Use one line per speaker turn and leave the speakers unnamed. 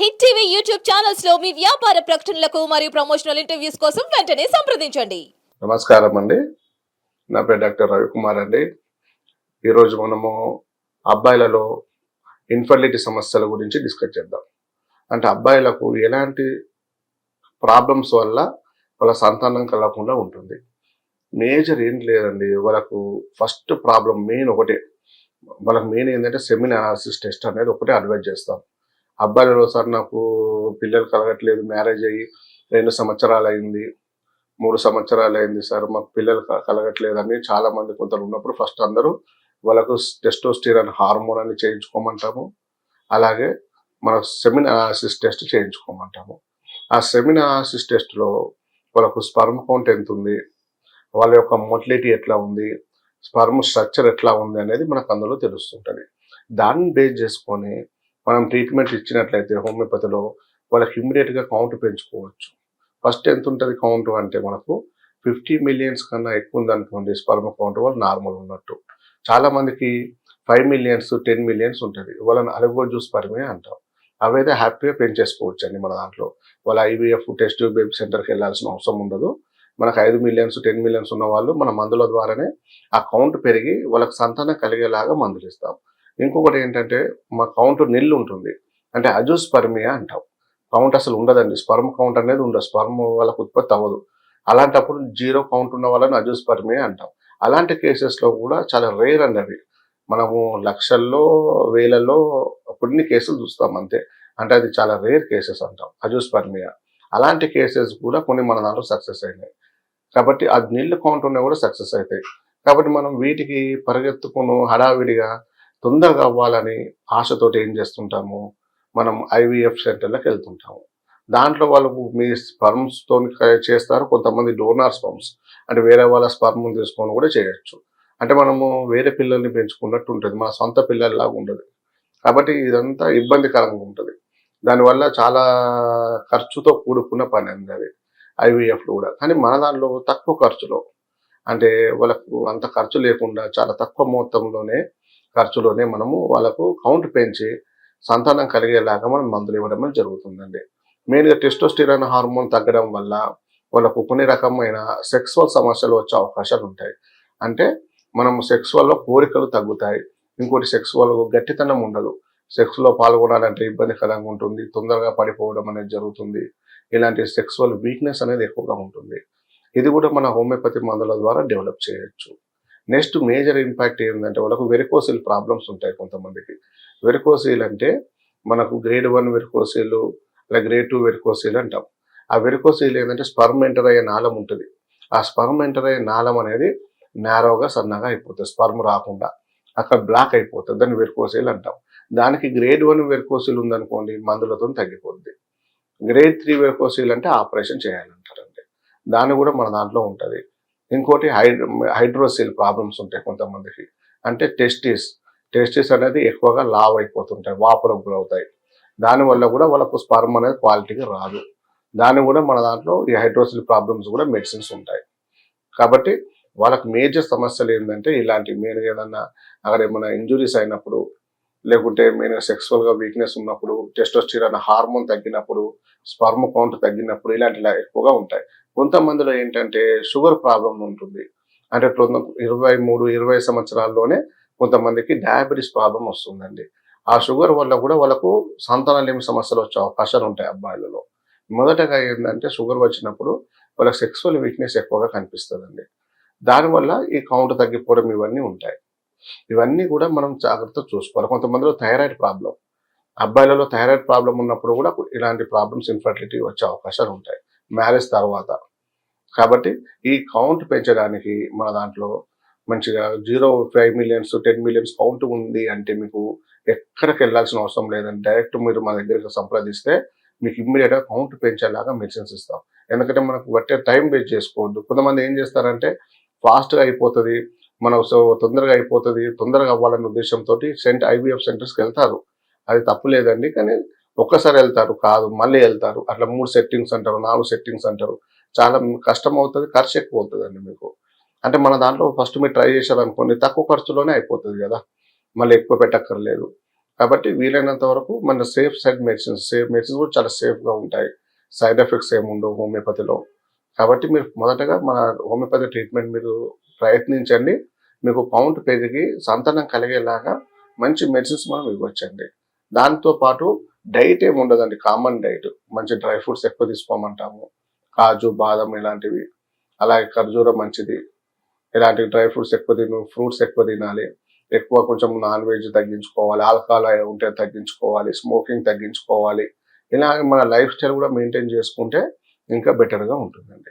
Hit TV YouTube ఛానల్స్లో మీ వ్యాపార ప్రకటనలకు మరియు ప్రమోషనల్ ఇంటర్వ్యూస్ కోసం వెంటనే సంప్రదించండి.
నమస్కారం అండి. నా పేరు డాక్టర్ రవికుమార్ అండి. ఈరోజు మనము అబ్బాయిలలో ఇన్ఫర్టిలిటీ సమస్యల గురించి డిస్కస్ చేద్దాం. అంటే అబ్బాయిలకు ఎలాంటి ప్రాబ్లమ్స్ వల్ల వాళ్ళ సంతానం కలగకుండా ఉంటుంది. మేజర్ ఏం లేదండి. వాళ్ళకు ఫస్ట్ ప్రాబ్లం మెయిన్ ఒకటే. వాళ్ళకి మెయిన్ ఏంటంటే సెమిన్ అనాలిసిస్ టెస్ట్ అనేది ఒకటే అడ్వైజ్ చేస్తాం. అబ్బాయిలలో సార్ నాకు పిల్లలు కలగట్లేదు మ్యారేజ్ అయ్యి రెండు సంవత్సరాలు అయింది మూడు సంవత్సరాలు అయింది సార్ మాకు పిల్లలు కలగట్లేదు కలగట్లేదని చాలా మంది కొందరు ఉన్నప్పుడు ఫస్ట్ అందరూ వాళ్ళకు టెస్టోస్టిరాన్ హార్మోన్ అని చేయించుకోమంటాము అలాగే మన సెమిన్ అనాలిసిస్ టెస్ట్ చేయించుకోమంటాము. ఆ సెమిన్ అనాలిసిస్ టెస్ట్లో వాళ్ళకు స్పర్మ్ కౌంట్ ఎంత ఉంది వాళ్ళ యొక్క మొటిలిటీ ఎట్లా ఉంది స్పర్మ్ స్ట్రక్చర్ ఎట్లా ఉంది అనేది మనకు అందులో తెలుస్తుంటుంది. దాన్ని బేస్ చేసుకొని మనం ట్రీట్మెంట్ ఇచ్చినట్లయితే హోమియోపతిలో వాళ్ళకి ఇమ్మీడియట్గా కౌంట్ పెంచుకోవచ్చు. ఫస్ట్ ఎంత ఉంటుంది కౌంట్ అంటే మనకు ఫిఫ్టీ మిలియన్స్ కన్నా ఎక్కువ ఉందనుకోండి స్పర్మ కౌంట్ వాళ్ళు నార్మల్ ఉన్నట్టు. చాలా మందికి ఫైవ్ మిలియన్స్ టెన్ మిలియన్స్ ఉంటుంది. వాళ్ళని అలగోజు స్పర్మే అంటాం. అవైతే హ్యాపీగా పెంచేసుకోవచ్చు అండి మన దాంట్లో. వాళ్ళ ఐవీఎఫ్ టెస్ట్ బేబీ సెంటర్కి వెళ్ళాల్సిన అవసరం ఉండదు. మనకు ఐదు మిలియన్స్ టెన్ మిలియన్స్ ఉన్న వాళ్ళు మన మందుల ద్వారానే ఆ కౌంట్ పెరిగి వాళ్ళకి సంతానం కలిగేలాగా మందులు ఇస్తాం. ఇంకొకటి ఏంటంటే మా కౌంట్ నిల్లు ఉంటుంది. అంటే అజోస్పర్మియా అంటాం. కౌంట్ అసలు ఉండదండి. స్పర్మ్ కౌంట్ అనేది ఉండదు. స్పర్మ్ వాళ్ళకు ఉత్పత్తి అవ్వదు. అలాంటప్పుడు జీరో కౌంట్ ఉన్న వాళ్ళని అజోస్పర్మియా అంటాం. అలాంటి కేసెస్లో కూడా చాలా రేర్ అన్నవి. మనము లక్షల్లో వేలల్లో కొన్ని కేసులు చూస్తాం అంతే. అంటే అది చాలా రేర్ కేసెస్ అంటాం. అజోస్పర్మియా అలాంటి కేసెస్ కూడా కొన్ని మన దాంట్లో సక్సెస్ అయినాయి. కాబట్టి అది నీళ్ళు కౌంట్ ఉన్నా కూడా సక్సెస్ అవుతాయి కాబట్టి మనం వీటికి పరిగెత్తుకును హడావిడిగా తొందరగా అవ్వాలని ఆశతోటి ఏం చేస్తుంటాము? మనం ఐవీఎఫ్ సెంటర్లకు వెళ్తుంటాము. దాంట్లో వాళ్ళకు మీ స్పర్మ్స్తో చేస్తారు. కొంతమంది డోనార్ స్పర్మ్స్ అంటే వేరే వాళ్ళ స్పర్మ్ తీసుకొని కూడా చేయొచ్చు. అంటే మనము వేరే పిల్లల్ని పెంచుకున్నట్టు ఉంటుంది. మన సొంత పిల్లల్లాగా ఉండదు. కాబట్టి ఇదంతా ఇబ్బందికరంగా ఉంటుంది. దానివల్ల చాలా ఖర్చుతో కూడుకున్న పని అండి అది. ఐవీఎఫ్లో కూడా. కానీ మన దాంట్లో తక్కువ ఖర్చులో అంటే వాళ్ళకు అంత ఖర్చు లేకుండా చాలా తక్కువ మొత్తంలోనే ఖర్చులోనే మనము వాళ్ళకు కౌంట్ పెంచి సంతానం కలిగేలాగా మనం మందులు ఇవ్వడం అనేది జరుగుతుందండి. మెయిన్గా టెస్టోస్టిరాన్ హార్మోన్ తగ్గడం వల్ల వాళ్ళకు కొన్ని రకమైన సెక్సువల్ సమస్యలు వచ్చే అవకాశాలు ఉంటాయి. అంటే మనం సెక్సువల్లో కోరికలు తగ్గుతాయి. ఇంకోటి సెక్సువల్ గట్టితనం ఉండదు. సెక్స్లో పాల్గొనాలంటే ఇబ్బందికరంగా ఉంటుంది. తొందరగా పడిపోవడం అనేది జరుగుతుంది. ఇలాంటి సెక్సువల్ వీక్నెస్ అనేది ఎక్కువగా ఉంటుంది. ఇది కూడా మన హోమియోపతి మందుల ద్వారా డెవలప్ చేయొచ్చు. నెక్స్ట్ మేజర్ ఇంపాక్ట్ ఏంటంటే వాళ్ళకు వెరికోసిల్ ప్రాబ్లమ్స్ ఉంటాయి కొంతమందికి. వెరికోసిల్ అంటే మనకు గ్రేడ్ వన్ వెరికోసిల్ లేదా గ్రేడ్ టూ వెరికోసిల్ అంటాం. ఆ వెరికోసిల్ ఏంటంటే స్పర్మ్ ఎంటర్ అయ్యే నాళం ఉంటుంది. ఆ స్పర్మ్ ఎంటర్ అయ్యే నాళం అనేది నేరోగా సన్నగా అయిపోతుంది స్పర్మ్ రాకుండా. అక్కడ బ్లాక్ అయిపోతుంది దాన్ని వెరికోసిల్ అంటాం. దానికి గ్రేడ్ వన్ వెరికోసిల్ ఉందనుకోండి మందులతో తగ్గిపోద్ది. గ్రేడ్ త్రీ వెరికోసిల్ అంటే ఆపరేషన్ చేయాలంటారండి. దాన్ని కూడా మన దాంట్లో ఉంటుంది. ఇంకోటి హైడ్రో హైడ్రోసిల్ ప్రాబ్లమ్స్ ఉంటాయి కొంతమందికి. అంటే టెస్టిస్. టెస్టిస్ అనేది ఎక్కువగా లావ్ అయిపోతుంటాయి వాపులకు గురవుతాయి. దానివల్ల కూడా వాళ్ళకు స్పర్మ్ అనేది క్వాలిటీగా రాదు. దాని కూడా మన దాంట్లో ఈ హైడ్రోసిల్ ప్రాబ్లమ్స్ కూడా మెడిసిన్స్ ఉంటాయి. కాబట్టి వాళ్ళకి మేజర్ సమస్యలు ఏంటంటే ఇలాంటి మెయిన్గా ఏదన్నా అక్కడ ఏమైనా ఇంజురీస్ అయినప్పుడు లేకుంటే మెయిన్గా సెక్సువల్గా వీక్నెస్ ఉన్నప్పుడు టెస్టోస్టిరాన్ హార్మోన్ తగ్గినప్పుడు స్పర్మ్ కౌంట్ తగ్గినప్పుడు ఇలాంటివి ఎక్కువగా ఉంటాయి. కొంతమందిలో ఏంటంటే షుగర్ ప్రాబ్లం ఉంటుంది. అంటే ఇరవై మూడు ఇరవై సంవత్సరాల్లోనే కొంతమందికి డయాబెటీస్ ప్రాబ్లం వస్తుందండి. ఆ షుగర్ వల్ల కూడా వాళ్ళకు సంతానలేమి సమస్యలు వచ్చే అవకాశాలు ఉంటాయి అబ్బాయిలలో. మొదటగా ఏంటంటే షుగర్ వచ్చినప్పుడు వాళ్ళకి సెక్సువల్ వీక్నెస్ ఎక్కువగా కనిపిస్తుందండి. దానివల్ల ఈ కౌంట్ తగ్గిపోవడం ఇవన్నీ ఉంటాయి. ఇవన్నీ కూడా మనం జాగ్రత్త చూసుకోవాలి. కొంతమందిలో థైరాయిడ్ ప్రాబ్లం అబ్బాయిలలో థైరాయిడ్ ప్రాబ్లం ఉన్నప్పుడు కూడా ఇలాంటి ప్రాబ్లమ్స్ ఇన్ఫర్టిలిటీ వచ్చే అవకాశాలు ఉంటాయి. మ్యారేజ్ తర్వాత. కాబట్టి ఈ కౌంట్ పెంచడానికి మన దాంట్లో మంచిగా zero five millions ten millions count ఉంది అంటే మీకు ఎక్కడికి వెళ్ళాల్సిన అవసరం లేదని డైరెక్ట్ మీరు మా దగ్గరికి సంప్రదిస్తే మీకు ఇమ్మీడియట్గా కౌంట్ పెంచేలాగా మెడిసిన్స్ ఇస్తాం. ఎందుకంటే మనకు బట్టే టైం వేస్ట్ చేసుకోవద్దు. కొంతమంది ఏం చేస్తారంటే ఫాస్ట్గా అయిపోతుంది. మనం సో తొందరగా అయిపోతుంది తొందరగా అవ్వాలనే ఉద్దేశంతో సెంట్ ఐవీఎఫ్ సెంటర్స్కి వెళ్తారు. అది తప్పు లేదండి కానీ ఒక్కసారి వెళ్తారు కాదు మళ్ళీ వెళ్తారు. అట్లా మూడు సెట్టింగ్స్ అంటారు నాలుగు సెట్టింగ్స్ అంటారు. చాలా కష్టం అవుతుంది ఖర్చు ఎక్కువ అవుతుంది అండి మీకు. అంటే మన దాంట్లో ఫస్ట్ మీరు ట్రై చేశారనుకోండి తక్కువ ఖర్చులోనే అయిపోతుంది కదా. మళ్ళీ ఎక్కువ పెట్టక్కర్లేదు. కాబట్టి వీలైనంత వరకు మన safe side medicines safe medicines కూడా చాలా సేఫ్గా ఉంటాయి. సైడ్ ఎఫెక్ట్స్ ఏమి ఉండవు హోమియోపతిలో. కాబట్టి మీరు మొదటగా మన హోమియోపతి ట్రీట్మెంట్ మీరు ప్రయత్నించండి. మీకు కౌంట్ పెరిగి సంతానం కలిగేలాగా మంచి మెడిసిన్స్ మనం ఇవ్వచ్చండి. దాంతో పాటు డైట్ ఏమి ఉండదండి. కామన్ డైట్ మంచి డ్రై ఫ్రూట్స్ ఎక్కువ తీసుకోమంటాము. కాజు బాదం ఇలాంటివి. అలాగే ఖర్జూరం మంచిది. ఇలాంటి డ్రై ఫ్రూట్స్ ఎక్కువ తిను ఫ్రూట్స్ ఎక్కువ తినాలి. ఎక్కువ కొంచెం నాన్ వెజ్ తగ్గించుకోవాలి ఆల్కహాల్ ఉంటే తగ్గించుకోవాలి. స్మోకింగ్ తగ్గించుకోవాలి. ఇలా మన లైఫ్ స్టైల్ కూడా మెయింటైన్ చేసుకుంటే ఇంకా బెటర్గా ఉంటుందండి.